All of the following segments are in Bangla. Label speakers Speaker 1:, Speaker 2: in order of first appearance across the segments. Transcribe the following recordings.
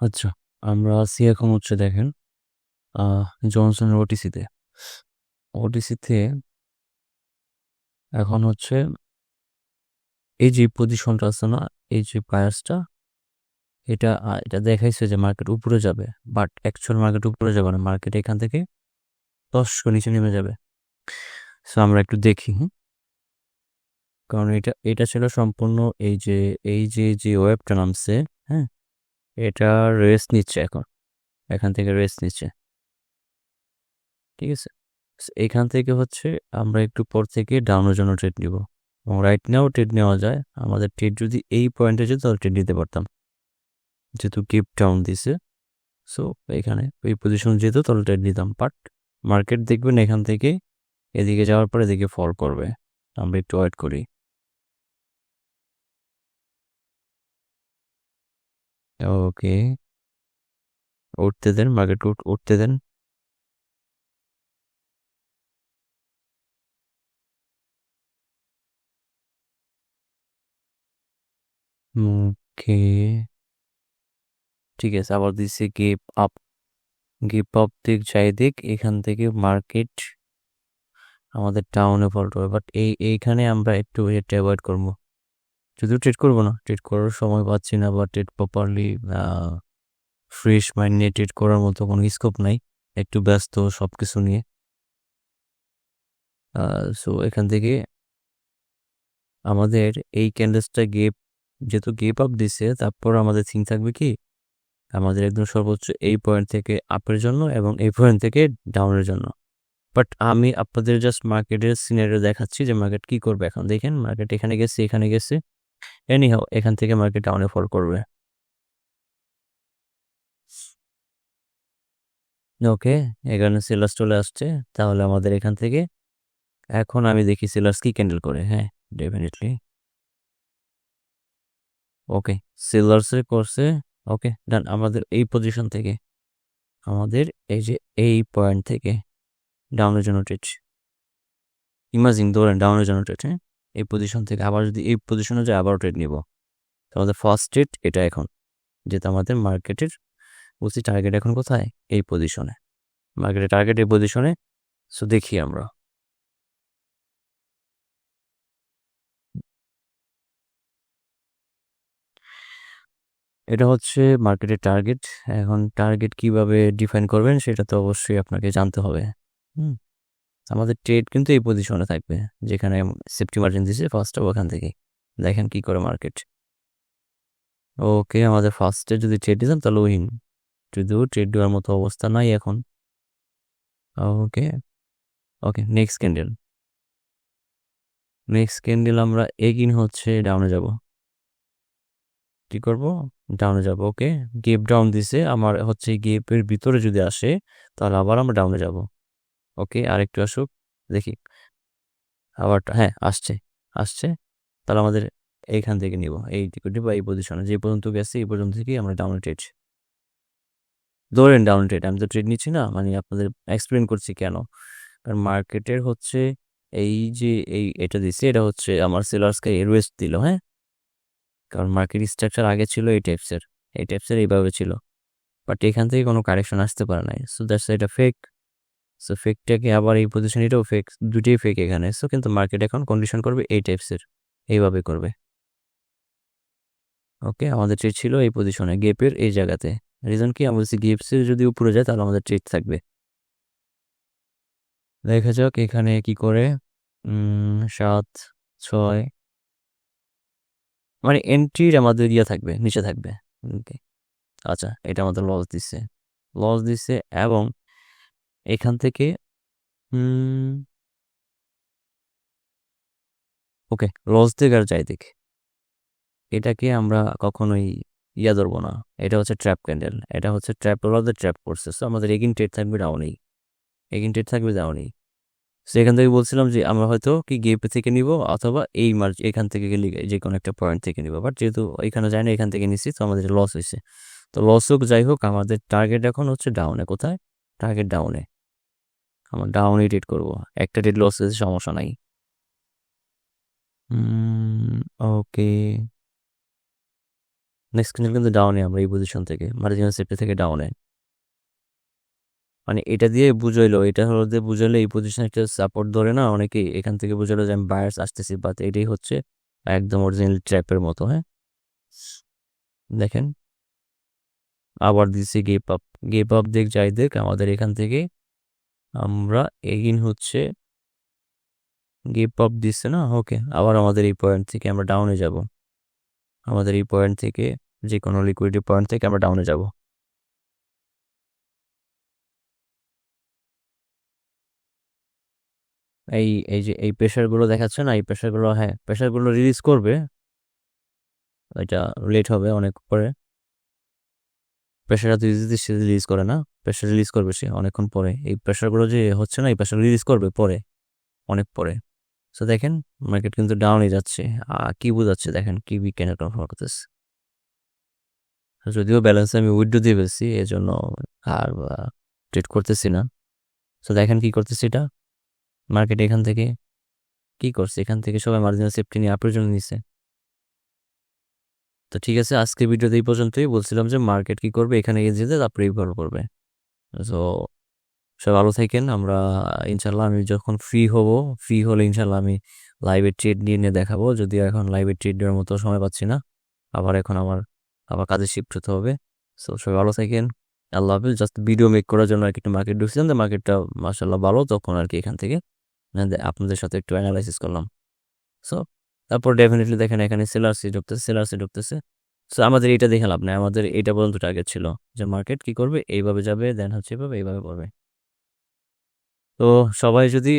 Speaker 1: আচ্ছা আমরা আছি এখন হচ্ছে দেখেন জনসনের ওটিসিতে ওটিসিতে এখন হচ্ছে এই যে পজিশনটা আছে না, এই যে প্রাইসটা এটা এটা দেখাইছে যে মার্কেট উপরে যাবে বাট অ্যাকচুয়াল মার্কেট উপরে যাবে না মার্কেট এখান থেকে দশ নিচে নেমে যাবে। সো আমরা একটু দেখি, হুম? কারণ এটা এটা ছিল সম্পূর্ণ এই যে এই যে যে ওয়েবটা নামছে হ্যাঁ? এটা রেস্ট নিচ্ছে এখন। এখান থেকে রেস্ট নিচ্ছে। ঠিক আছে? এখান থেকে হচ্ছে আমরা একটু পর থেকে ডাউনের জন্য ট্রেড নিব। এবং রাইট নাও ট্রেড নেওয়া যায়। আমাদের ট্রেড যদি এই পয়েন্টে যেত তাহলে ট্রেড নিতে পারতাম। যেহেতু কিপ ডাউন দিছে। সো এখানে এই পজিশন যেত তাহলে ট্রেড নিতাম। বাট মার্কেট দেখবেন এখান থেকে এদিকে যাওয়ার পর এদিকে ফল করবে। আমরা একটু ওয়েট করি। ওকে উঠতে দেন মার্কেট উঠতে দেন। ওকে ঠিক আছে, আবার দিচ্ছে গিপ আপ গিপ আপ দিক, যাই দিক, এখান থেকে মার্কেট আমাদের টাউনে ফল্ট বাট এই, এইখানে আমরা একটু এটা অ্যাভয়েড করব। যদিও ট্রেড করব না ট্রেড করার সময় পাচ্ছি না বা ট্রেড প্রপারলি ফ্রেশ মাইন্ড নিয়ে ট্রেড করার মতো কোনো স্কোপ নাই, একটু ব্যস্ত সব কিছু নিয়ে সো এখান থেকে আমাদের এই ক্যান্ডেলসটা গেপ যেহেতু গেপ আপ দিছে, তারপর আমাদের থিং থাকবে কি? আমাদের একদম সর্বোচ্চ এই পয়েন্ট থেকে আপের জন্য এবং এই পয়েন্ট থেকে ডাউনের জন্য। বাট আমি আপনাদের জাস্ট মার্কেটের সিনারিও দেখাচ্ছি যে মার্কেট কি করবে এখন। দেখেন মার্কেট এখানে গেছে এখানে গেছে। এনি হাও এখান থেকে মার্কেট ডাউনে ফল করবে। ওকে এখানে সেলার্স চলে আসছে, তাহলে আমাদের এখান থেকে এখন আমি দেখি সেলার্স কি ক্যান্ডেল করে হ্যাঁ ডেফিনেটলি ওকে সেলার্সে করছে ওকে ডান আমাদের এই পজিশন থেকে, আমাদের এই যে এই পয়েন্ট থেকে ডাউনের জন্য ট্রেড ইমাজিং ধরেন ডাউনের জন্য ট্রেড হ্যাঁ? এই পজিশন থেকে আবার যদি এই পজিশনে যে আবারও ট্রেড নিব। আমাদের ফার্স্ট ট্রেড এটা এখন যেটা আমাদের মার্কেটের বলছি টার্গেট এখন কোথায়? এই পজিশনে মার্কেটের টার্গেট এই পজিশনে সো দেখি আমরা। এটা হচ্ছে মার্কেটের টার্গেট এখন টার্গেট কীভাবে ডিফাইন করবেন, সেটা তো অবশ্যই আপনাকে জানতে হবে। হুম। আমাদের ট্রেড কিন্তু এই পজিশনে থাকবে। যেখানে সেফটি মার্জিন দিছে ফার্স্টে ওখান থেকে দেখেন কি করে মার্কেট ওকে আমাদের ফার্স্টে যদি ট্রেড দিতাম তাহলে উইন যদিও ট্রেড দেওয়ার মতো অবস্থা নাই এখন। Okay okay next candle next candle আমরা এগিন হচ্ছে ডাউনে যাব। কি করব? ডাউনে যাব ওকে গেপ ডাউন দিছে, আমার হচ্ছে গেপের ভিতরে যদি আসে, তাহলে আবার আমরা ডাউনে যাব। ওকে, আরেকটু আসুক, দেখি। আবার হ্যাঁ আসছে আসছে। তাহলে আমাদের এইখান থেকে নিব, এই টিকিটটি বা এই পজিশনে যে পর্যন্ত গেছে এই পর্যন্ত থেকেই আমরা ডাউন ট্রেড ধরেন ডাউন ট্রেড আমি তো ট্রেড নিচ্ছি না মানে আপনাদের এক্সপ্লেন করছি কেন? কারণ মার্কেটের হচ্ছে এই যে, এই এটা দিচ্ছে, এটা হচ্ছে আমার সেলার্সকে রেস্ট দিল হ্যাঁ? কারণ মার্কেট স্ট্রাকচার আগে ছিল এই টাইপসের এই টাইপসের এইভাবে ছিল। বাট এখান থেকে কোনো কারেকশন আসতে পারে নাই। সো দ্যাটস এটা ফেক সো ফেকটাকে আবার এই পজিশন এটাও ফেক দুটোই ফেক এখানে। সো কিন্তু মার্কেট এখন কন্ডিশন করবে এই টাইপসের এইভাবে করবে। ওকে আমাদের ট্রেড ছিল এই পজিশনে গেপের এই জায়গাতে। রিজন কি? আমরা বলছি গেপসের যদি উপরে যায় তাহলে আমাদের ট্রেড থাকবে। দেখা যাক এখানে কি করে। সাত, ছয়। মানে এন্ট্রির আমাদের ইয়ে থাকবে, নিচে থাকবে। আচ্ছা এটা আমাদের লস দিচ্ছে। লস দিচ্ছে এবং এখান থেকে ওকে লস দিক আর যাই দিক এটাকে আমরা কখনোই ইয়া ধরবো না। এটা হচ্ছে ট্র্যাপ ক্যান্ডেল। এটা হচ্ছে ট্র্যাপ রোলারদের ট্র্যাপ করছে। সো আমাদের এগিন ট্রেড থাকবে ডাউনেই এগিন ট্রেড থাকবে ডাউনেই সো এখান থেকে বলছিলাম যে, আমরা হয়তো কি গেপ থেকে নিব অথবা এই মার্চ এখান থেকে গেলে যে কোনো একটা পয়েন্ট থেকে নিব। বাট যেহেতু এখানে যায় না, এখান থেকে নিচ্ছি তো আমাদের লস হয়েছে তো লস হোক, যাই হোক, আমাদের টার্গেট এখন হচ্ছে ডাউনে কোথায়? টার্গেট ডাউনে আমরা ডাউনে ট্রেড করব। একটা ট্রেড লস হয়েছে সমস্যা নাই। ওকে নেক্সট ক্যান্ডেল কিন্তু ডাউনে আমরা এই পজিশন থেকে মার্জিনাল সেফটি থেকে ডাউনে মানে এটা দিয়ে বুঝাইলো, এটা হলো যে বুঝাইলো এই পজিশনে একটা সাপোর্ট ধরে না, অনেকেই এখান থেকে বুঝাইলো যে আমি বায়ার্স আসতেছি বাট এটাই হচ্ছে একদম অরিজিনাল ট্র্যাপের মতো হ্যাঁ? দেখেন। আবার দিচ্ছি গেপ আপ গেপ আপ দেখ, যাই দেখ, আমাদের এখান থেকে আমরা এগিন হচ্ছে গেপ আপ দিচ্ছে না? ওকে, আবার আমাদের এই পয়েন্ট থেকে আমরা ডাউনে যাব। আমাদের এই পয়েন্ট থেকে, যে কোনো লিকুইডিটি পয়েন্ট থেকে আমরা ডাউনে যাব। এই এই যে, এই প্রেশারগুলো দেখাচ্ছে না? এই প্রেশারগুলো হ্যাঁ প্রেশারগুলো রিলিজ করবে। এটা লেট হবে অনেক পরে। প্রেশার এত ইজিতে রিলিজ করে না? প্রেশার রিলিজ করবে সে অনেকক্ষণ পরে। এই প্রেশারগুলো যে হচ্ছে না, এই প্রেশার রিলিজ করবে পরে, অনেক পরে। সো দেখেন মার্কেট কিন্তু ডাউনে যাচ্ছে। কি বোঝাচ্ছে? দেখেন, কি উইকেন্ড কনফার্ম করতেছে। যদিও ব্যালেন্সে আমি উইড্রো দিয়ে ফেলছি এই জন্য আর ট্রেড করতেছি না। সো দেখেন কি করতেছি এটা। মার্কেট এখান থেকে কি করছে? এখান থেকে সবাই মার্জিনাল সেফটি নিয়ে আপের জন্য নিছে। তো ঠিক আছে আজকে ভিডিওতে এই পর্যন্তই। বলছিলাম যে মার্কেট কি করবে? এখানে গিয়ে যেতে তারপরে ইভার করবে। তো সব ভালো থাকেন। আমরা ইনশাল্লাহ আমি যখন ফ্রি হব ফ্রি হলে ইনশাল্লাহ আমি লাইভের ট্রেড নিয়ে নিয়ে দেখাবো। যদিও এখন লাইভের ট্রেড নেওয়ার মতো সময় পাচ্ছি না। আবার এখন আমার, আবার কাজে শিফট হতে হবে। সো সবাই ভালো থাকেন। আল্লাহ হাফিজ। জাস্ট ভিডিও মেক করার জন্য আর কি একটু মার্কেট ঢুকছিলাম। তো মার্কেটটা মাসাল্লাহ ভালো। তখন আর কি এখান থেকে আপনাদের সাথে একটু অ্যানালাইসিস করলাম। সো তারপর ডেফিনেটলি দেখেন এখানে সেলার্সি ঢুকতেছে সেলার্সি ঢুকতেছে। সো আমাদের এটা দেখে লাভ নেই। আমাদের এটা পর্যন্ত টার্গেট ছিল যে মার্কেট কি করবে, এইভাবে যাবে দেন হচ্ছে এভাবে, এইভাবে করবে। তো সবাই যদি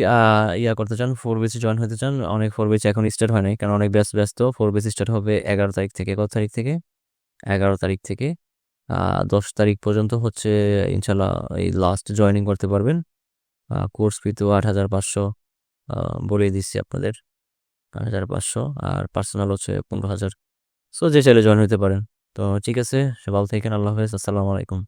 Speaker 1: ইয়া করতে চান ফোর বেসি জয়েন হতে চান, অনেক ফোর বেসি এখন স্টার্ট হয় নাই, কারণ অনেক ব্যস্ত ব্যস্ত। ফোর বেসি স্টার্ট হবে এগারো তারিখ থেকে, কত তারিখ থেকে? এগারো তারিখ থেকে দশ তারিখ পর্যন্ত হচ্ছে ইনশাল্লাহ এই লাস্ট জয়নিং করতে পারবেন। কোর্স ফি তো আট হাজার পাঁচশো বলে দিচ্ছি আপনাদের। আট হাজার পাঁচশো, আর পার্সোনাল হচ্ছে পনেরো হাজার। সো যে চাইলে জয়েন হতে পারেন। তো ঠিক আছে, সে ভালো থাকেন, আল্লাহ হাফেজ, আসসালামু আলাইকুম।